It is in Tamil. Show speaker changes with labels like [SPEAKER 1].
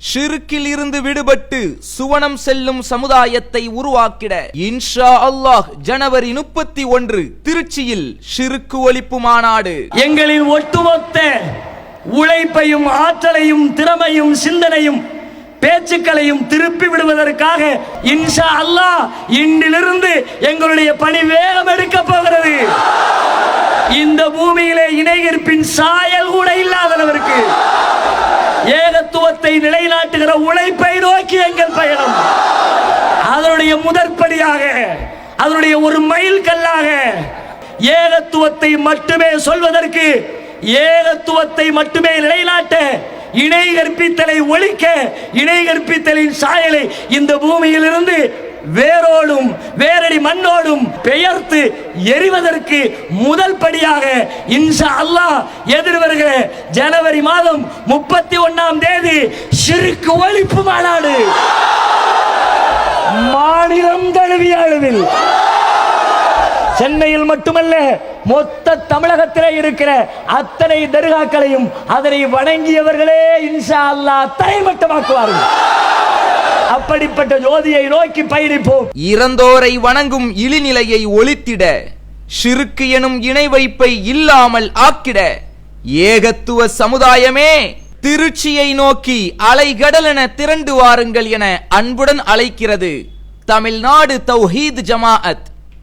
[SPEAKER 1] ஷிருக்கில் இருந்து விடுபட்டு சுவனம் செல்லும் சமுதாயத்தை உருவாக்கிட இன்ஷா அல்லாஹ் ஜனவரி முப்பத்தி ஒன்று திருச்சியில் ஷிருக்கு ஒழிப்பு மாநாடு.
[SPEAKER 2] எங்களின் ஒட்டுமொத்த உழைப்பையும் ஆற்றலையும் திறமையும் சிந்தனையும் பேச்சுக்களையும் திருப்பி விடுவதற்காக இன்ஷா அல்லாஹ் இன்றிலிருந்து எங்களுடைய பணி வேகம் எடுக்க போகிறது. இந்த பூமியிலே இணைகற்பின் சாயல் கூட இல்லாதவருக்கு ஏகத்துவத்தை நிலைநாட்டுகிற உழைப்பை நோக்கி எங்கள் பயணம். அதனுடைய முதற்படியாக அதனுடைய ஒரு மைல் கல்லாக ஏகத்துவத்தை மட்டுமே சொல்வதற்கு ஏகத்துவத்தை மட்டுமே நிலைநாட்ட இணை கற்பித்தலை ஒழிக்க இணை கற்பித்தலின் சாயலை இந்த பூமியிலிருந்து வேரோடும் வேரடி மண்ணோடும் பெயர்த்து எரிவதற்கு முதல் படியாக இன்ஷா அல்லாஹ் எதிர்வருகிற ஜனவரி மாதம் முப்பத்தி ஒன்னாம் தேதி சிறுக்கு ஒழிப்பு மாநாடு. மாநிலம் தழுவிய அளவில். சென்னையில் மட்டுமல்ல மொத்த தமிழகத்திலே இருக்கிற அத்தனை தர்காக்களையும் அதனை வணங்கியவர்களே இன்ஷா அல்லாஹ் தரைமட்டமாக்குவார்கள் அப்படிப்பட்ட ஜோதியை நோக்கி பயணிப்போம்.
[SPEAKER 1] இறந்தோரை வணங்கும் இழிநிலையை ஒழித்திட சிறுக்கு எனும் இணை வைப்பை இல்லாமல் ஆக்கிட ஏகத்துவ சமுதாயமே திருச்சியை நோக்கி அலைகடலென திரண்டு வாருங்கள் என அன்புடன் அழைக்கிறது தமிழ்நாடு தௌஹீத் ஜமாஅத்.